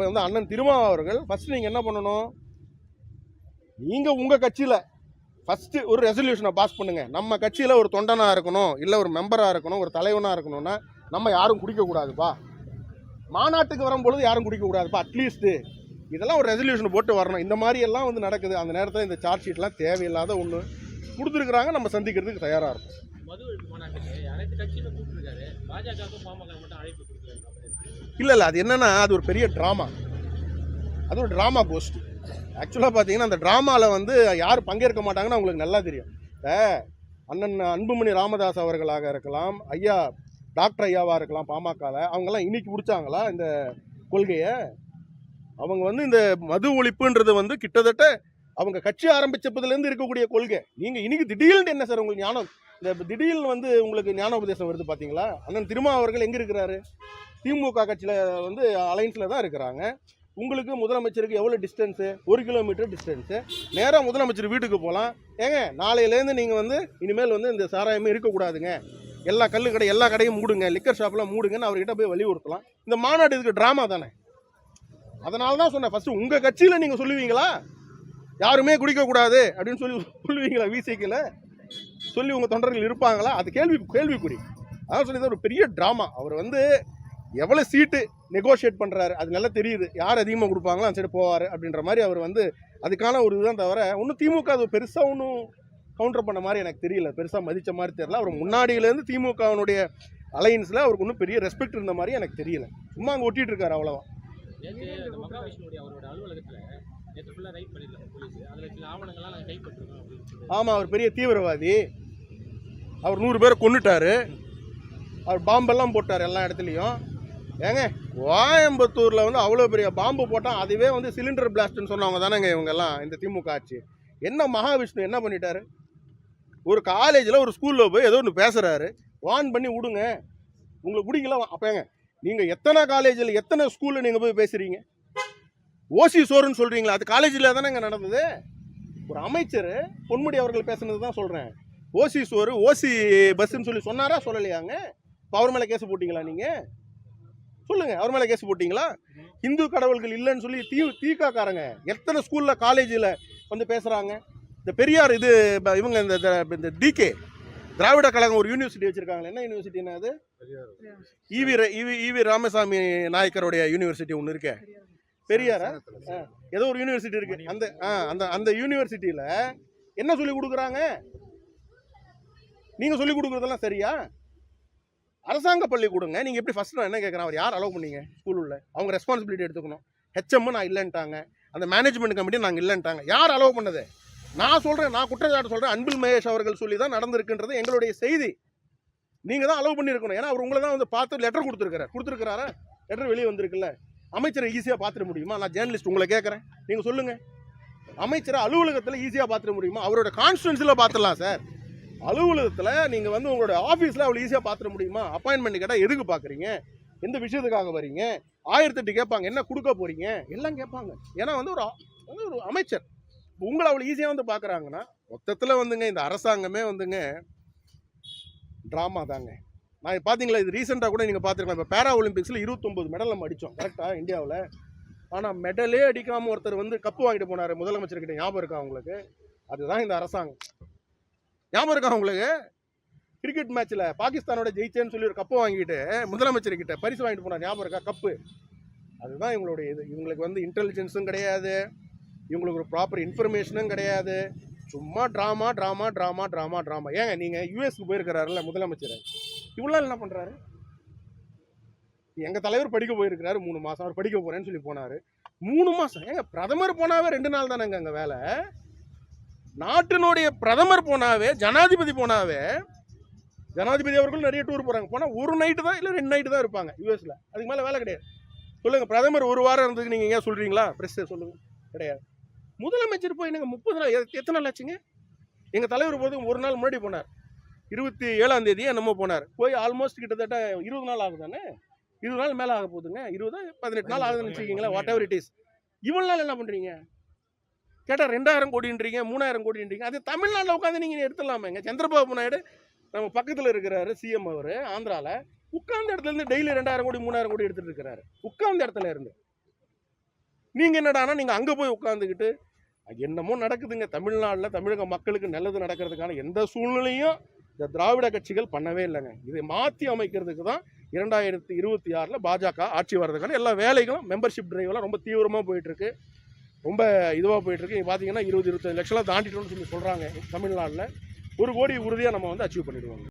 அப்போ வந்து அண்ணன் திருமாவா அவர்கள் ஃபஸ்ட்டு நீங்கள் என்ன பண்ணணும்? நீங்கள் உங்கள் கட்சியில் ஃபஸ்ட்டு ஒரு ரெசல்யூஷனை பாஸ் பண்ணுங்கள் நம்ம கட்சியில் ஒரு தொண்டனாக இருக்கணும் இல்லை ஒரு மெம்பராக இருக்கணும் ஒரு தலைவனாக இருக்கணும்னா நம்ம யாரும் குடிக்கக்கூடாதுப்பா மாநாட்டுக்கு வரும்பொழுது யாரும் குடிக்கக்கூடாதுப்பா அட்லீஸ்ட்டு இதெல்லாம் ஒரு ரெசல்யூஷன் போட்டு வரணும். இந்த மாதிரி எல்லாம் வந்து நடக்குது. அந்த நேரத்தில் இந்த சார்ஜ் ஷீட்லாம் தேவையில்லாத ஒன்று கொடுத்துருக்குறாங்க. நம்ம சந்திக்கிறதுக்கு தயாராக இருக்கும் மது மாநாட்டுக்கு அனைத்து கூப்பிட்டுருக்காரு. பாமக மட்டும் அழைப்பு கொடுத்துருக்காரு இல்லை இல்லை அது என்னென்னா அது ஒரு பெரிய ட்ராமா அது ஒரு ட்ராமா கோஸ்ட் ஆக்சுவலாக பார்த்தீங்கன்னா அந்த ட்ராமாவில் வந்து யார் பங்கேற்க மாட்டாங்கன்னு அவங்களுக்கு நல்லா தெரியும். இப்போ அண்ணன் அன்புமணி ராமதாஸ் அவர்களாக இருக்கலாம் ஐயா டாக்டர் ஐயாவாக இருக்கலாம் பாமகவில் அவங்கெல்லாம் இன்னைக்கு பிடிச்சாங்களா இந்த கொள்கையை? அவங்க வந்து இந்த மது ஒழிப்புன்றது வந்து கிட்டத்தட்ட அவங்க கட்சி ஆரம்பிச்சப்பதுலேருந்து இருக்கக்கூடிய கொள்கை. நீங்கள் இன்னைக்கு திடீர்னு என்ன சார் உங்களுக்கு ஞானம்? இந்த திடீர்னு வந்து உங்களுக்கு ஞான உபதேசம் வருது பார்த்தீங்களா அண்ணன் திருமா அவர்கள் எங்கே இருக்கிறாரு? திமுக கட்சியில் வந்து அலைன்ஸில் தான் இருக்கிறாங்க. உங்களுக்கு முதலமைச்சருக்கு எவ்வளோ டிஸ்டன்ஸு ஒரு கிலோமீட்டர் டிஸ்டன்ஸு நேராக முதலமைச்சர் வீட்டுக்கு போகலாம் ஏங்க நாளையிலேருந்து நீங்கள் வந்து இனிமேல் வந்து இந்த சாராயமே இருக்கக்கூடாதுங்க. எல்லா கல்லு கடை எல்லா கடையும் மூடுங்க. லிக்கர் ஷாப்லாம் மூடுங்கன்னு அவர்கிட்ட போய் வலியுறுத்தலாம். இந்த மாநாடு இதுக்கு ட்ராமா தானே? அதனால தான் சொன்னேன் ஃபஸ்ட்டு உங்கள் கட்சியில் நீங்கள் சொல்லுவீங்களா? யாருமே குடிக்கக்கூடாது அப்படின்னு சொல்லி சொல்லுவீங்களா விசிக்கில்? சொல்லி உங்கள் தொண்டர்கள் இருப்பாங்களா? அது கேள்வி கேள்விக்குறி. அதான் சொல்லி ஒரு பெரிய ட்ராமா அவர் வந்து எவ்வளோ சீட்டு நெகோஷியேட் பண்ணுறாரு அது நல்லா தெரியுது. யார் அதிகமாக கொடுப்பாங்களோ அந்த சைடு போவார் அப்படின்ற மாதிரி அவர் வந்து அதுக்கான ஒரு இதுதான் தவிர ஒன்றும் திமுக அது பெருசாக ஒன்றும் கவுண்டர் பண்ண மாதிரி எனக்கு தெரியல. பெருசாக மதித்த மாதிரி தெரியல. அவர் முன்னாடியிலேருந்து திமுகவினுடைய அலையன்ஸில் அவருக்கு ஒன்றும் பெரிய ரெஸ்பெக்ட் இருந்த மாதிரி எனக்கு தெரியல. சும்மா அங்கே ஒட்டிட்டு இருக்காரு அவ்வளோதான் ஆமாம் அவர் பெரிய தீவிரவாதி. அவர் நூறு பேரை கொன்னுட்டாரு. அவர் பாம்பெல்லாம் போட்டார் எல்லா இடத்துலையும். ஏங்க கோயம்புத்தூரில் வந்து அவ்வளோ பெரிய பாம்பு போட்டால் அதுவே வந்து சிலிண்டர் பிளாஸ்ட்னு சொன்னவங்க தானேங்க இவங்கெல்லாம் இந்த திமுக ஆட்சி. என்ன மகாவிஷ்ணு என்ன பண்ணிட்டாரு? ஒரு காலேஜில் ஒரு ஸ்கூலில் போய் ஏதோ ஒன்று பேசுகிறாரு வான் பண்ணி விடுங்க. உங்களுக்கு பிடிக்கல அப்போங்க நீங்கள் எத்தனை காலேஜில் எத்தனை ஸ்கூலில் நீங்கள் போய் பேசுகிறீங்க ஓசி சோறுன்னு சொல்கிறீங்களா அது காலேஜில் தானேங்க நடந்தது. ஒரு அமைச்சர் பொன்முடி அவர்கள் பேசுனது தான் சொல்கிறேன் ஓசி சோறு ஓசி பஸ்ஸுன்னு சொல்லி சொன்னாரா சொல்லலையாங்க? பவர் மேலே கேஸ் போட்டிங்களா நீங்கள் சொல்லுங்க. அவர் மேலே கேஸ் போட்டிங்களா? இந்து கடவுள்கள் இல்லைன்னு சொல்லி தீ தீக்காக்காரங்க. எத்தனை ஸ்கூலில் காலேஜில் வந்து பேசுகிறாங்க இந்த பெரியார் இது இவங்க இந்த இந்த- டிகே திராவிட கழகம் ஒரு யூனிவர்சிட்டி வச்சுருக்காங்களே. என்ன யூனிவர்சிட்டினா அது? ஈவி ர- E V E V Ramasamy நாயக்கருடைய university ஒன்று இருக்கே. பெரியாரா? ஏதோ ஒரு யூனிவர்சிட்டி இருக்கு. அந்த அந்த அந்த யூனிவர்சிட்டியில் என்ன சொல்லி கொடுக்குறாங்க? நீங்க சொல்லி கொடுக்குறதெல்லாம் சரியா? அரசாங்க பள்ளி கொடுங்க. நீங்கள் எப்படி ஃபர்ஸ்ட் நான் என்ன கேட்குறேன் அவர் யார் அலோவ் பண்ணீங்க? ஸ்கூல் உள்ள. அவங்க ரெஸ்பான்சிபிலிட்டி எடுத்துக்கணும். ஹெச்எம் நான் இல்லைன்ட்டாங்க. அந்த மேனேஜ்மெண்ட் கமிட்டி நாங்கள் இல்லைன்ட்டாங்க. யார் அலோவ் பண்ணது? நான் சொல்கிறேன் நான் குற்றச்சாட்டு சொல்கிறேன் அன்பில் மகேஷ் அவர்கள் சொல்லி தான் நடந்திருக்குன்றது எங்களுடைய செய்தி. நீங்கள் தான் அலோவ் பண்ணியிருக்கணும். ஏன்னா அவர் உங்களை தான் வந்து பார்த்து லெட்டர் கொடுத்துருக்காரு கொடுத்துருக்காரா லெட்டர் வெளியே வந்திருக்குல்ல. அமைச்சரை ஈஸியாக பார்த்துட முடியுமா? நான் ஜேர்னலிஸ்ட் உங்களை கேட்குறேன் நீங்கள் சொல்லுங்கள் அமைச்சரை அலுவலகத்தில் ஈஸியாக பார்த்துட முடியுமா? அவரோட கான்ஸ்டுவன்சியில் பார்த்துடலாம் சார் அலுவலகத்தில் நீங்கள் வந்து உங்களோட ஆஃபீஸில் அவ்வளோ ஈஸியாக பார்த்துட முடியுமா? அப்பாயின்மெண்ட் கேட்டால் எதுக்கு பார்க்குறீங்க எந்த விஷயத்துக்காக வரீங்க ஆயிரத்தெட்டு கேட்பாங்க. என்ன கொடுக்க போகிறீங்க எல்லாம் கேட்பாங்க. ஏன்னா வந்து ஒரு வந்து ஒரு அமைச்சர். உங்களை அவ்வளோ ஈஸியாக வந்து பார்க்குறாங்கன்னா மொத்தத்தில் வந்துங்க இந்த அரசாங்கமே வந்துங்க ட்ராமா தாங்க. நான் பார்த்தீங்களா இது ரீசெண்டாக கூட நீங்கள் பார்த்துருக்கலாம் இப்போ பேரா ஒலிம்பிக்ஸில் இருபத்தொம்பது மெடல் நம்ம அடித்தோம் கரெக்டாக இந்தியாவில். ஆனால் மெடலே அடிக்காமல் ஒருத்தர் வந்து கப்பு வாங்கிட்டு போனார். முதலமைச்சர்கிட்ட ஞாபகம் இருக்கா உங்களுக்கு? அதுதான் இந்த அரசாங்கம். ஞாபகம் இருக்கா உங்களுக்கு? கிரிக்கெட் மேட்ச்சில் பாகிஸ்தானோட ஜெயிச்சேன்னு சொல்லி ஒரு கப்பு வாங்கிட்டு முதலமைச்சர்கிட்ட பரிசு வாங்கிட்டு போனார். ஞாபகம் இருக்கா கப்பு அதுதான் இவங்களுடைய இது. இவங்களுக்கு வந்து இன்டெலிஜென்ஸும் கிடையாது. இவங்களுக்கு ஒரு ப்ராப்பர் இன்ஃபர்மேஷனும் கிடையாது. சும்மா drama drama drama drama drama ஏங்க நீங்கள் யூஎஸ்க்கு போயிருக்கிறாருல்ல முதலமைச்சர். இவ்வளோ என்ன பண்ணுறாரு எங்கள் தலைவர் படிக்க போயிருக்கிறாரு. மூணு மாதம் அவர் படிக்க போகிறேன்னு சொல்லி போனார். மூணு மாதம் ஏங்க பிரதமர் போனாவே ரெண்டு நாள் தானேங்க அங்கே வேலை? நாட்டினுடைய பிரதமர் போனாவே ஜனாதிபதி போனாவே ஜனாதிபதி அவர்களும் நிறைய டூர் போகிறாங்க போனால் ஒரு நைட்டு தான் இல்லை ரெண்டு நைட்டு தான் இருப்பாங்க யூஎஸில் அதுக்கு மேலே வேலை கிடையாது. சொல்லுங்கள் பிரதமர் ஒரு வாரம் இருந்ததுக்கு நீங்கள் ஏன் சொல்கிறீங்களா ப்ரெஸ் சொல்லுங்கள் கிடையாது. முதலமைச்சர் போய் நீங்கள் முப்பது நாள் எத்தனை நாள் ஆச்சுங்க? எங்கள் தலைவர் போது ஒரு நாள் முன்னாடி போனார். இருபத்தி ஏழாம் தேதி என்னமோ போனார். போய் ஆல்மோஸ்ட் கிட்டத்தட்ட இருபது நாள் ஆகுதானே? இருபது நாள் மேலே ஆக போகுதுங்க. இருபது பதினெட்டு நாள் ஆகுதுன்னு வச்சுக்கிங்களேன் வாட் எவர் இட் இஸ் இவ்வளோ நாள் என்ன பண்ணுறீங்க கேட்டால் ரெண்டாயிரம் கோடின்றீங்க மூணாயிரம் கோடின்றீங்க. அது தமிழ்நாட்டில் உட்காந்து நீங்கள் எடுத்துடலாமேங்க சந்திரபாபு நாயுடு நம்ம பக்கத்தில் இருக்கிறாரு சிஎம் அவர் ஆந்திராவில் உட்கார்ந்த இடத்துல இருந்து டெய்லி ரெண்டாயிரம் கோடி மூணாயிரம் கோடி எடுத்துட்டு இருக்கிறாரு. உட்கார்ந்த இடத்துல இருந்து. நீங்கள் என்னடானா நீங்கள் அங்கே போய் உட்காந்துக்கிட்டு என்னமோ நடக்குதுங்க. தமிழ்நாட்டில் தமிழக மக்களுக்கு நல்லது நடக்கிறதுக்கான எந்த சூழ்நிலையும் இந்த திராவிட கட்சிகள் பண்ணவே இல்லைங்க. இதை மாற்றி அமைக்கிறதுக்கு தான் இரண்டாயிரத்தி இருபத்தி ஆறில் பாஜக ஆட்சி வர்றதுக்கான எல்லா வேலைகளும் மெம்பர்ஷிப் டிரைவெலாம் ரொம்ப தீவிரமாக போயிட்டுருக்கு ரொம்ப இதுவாக போயிட்டுருக்கு. பார்த்தீங்கன்னா இருபது இருபத்தஞ்சு லட்சம்லாம் தாண்டிட்டோம்னு சொல்லி சொல்கிறாங்க தமிழ்நாட்டில். ஒரு கோடி உறுதியாக நம்ம வந்து அச்சீவ் பண்ணிடுவாங்க